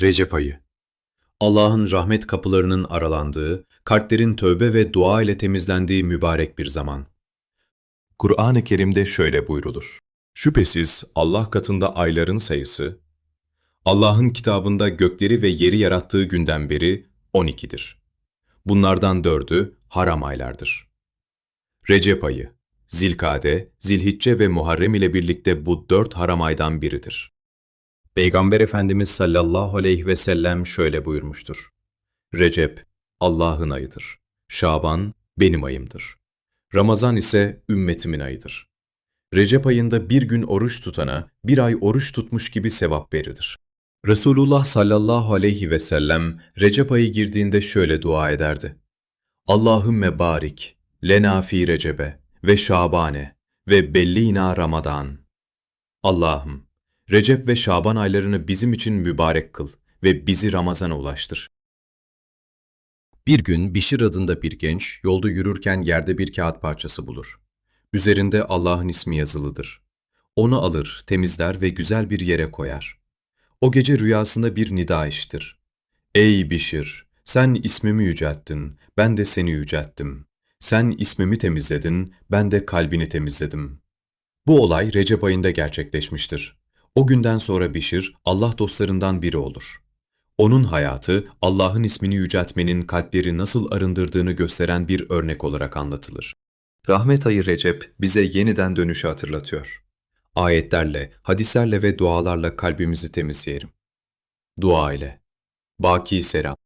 Recep ayı Allah'ın rahmet kapılarının aralandığı, kalplerin tövbe ve dua ile temizlendiği mübarek bir zaman. Kur'an-ı Kerim'de şöyle buyrulur. Şüphesiz Allah katında ayların sayısı, Allah'ın kitabında gökleri ve yeri yarattığı günden beri 12'dir. Bunlardan dördü haram aylardır. Recep ayı, Zilkade, Zilhicce ve Muharrem ile birlikte bu dört haram aydan biridir. Peygamber Efendimiz sallallahu aleyhi ve sellem şöyle buyurmuştur. Recep, Allah'ın ayıdır. Şaban, benim ayımdır. Ramazan ise ümmetimin ayıdır. Recep ayında bir gün oruç tutana, bir ay oruç tutmuş gibi sevap verilir. Resulullah sallallahu aleyhi ve sellem Recep ayı girdiğinde şöyle dua ederdi. Allahümme barik, lena fi recebe ve şabane ve bellina ramadan. Allah'ım, Recep ve Şaban aylarını bizim için mübarek kıl ve bizi Ramazan'a ulaştır. Bir gün Bişir adında bir genç yolda yürürken yerde bir kağıt parçası bulur. Üzerinde Allah'ın ismi yazılıdır. Onu alır, temizler ve güzel bir yere koyar. O gece rüyasında bir nida işitir. Ey Bişir, sen ismimi yücelttin, ben de seni yücelttim. Sen ismimi temizledin, ben de kalbini temizledim. Bu olay Recep ayında gerçekleşmiştir. O günden sonra Bişir, Allah dostlarından biri olur. Onun hayatı, Allah'ın ismini yüceltmenin kalpleri nasıl arındırdığını gösteren bir örnek olarak anlatılır. Rahmet ayı Recep bize yeniden dönüşü hatırlatıyor. Ayetlerle, hadislerle ve dualarla kalbimizi temizleyelim. Dua ile. Baki Selam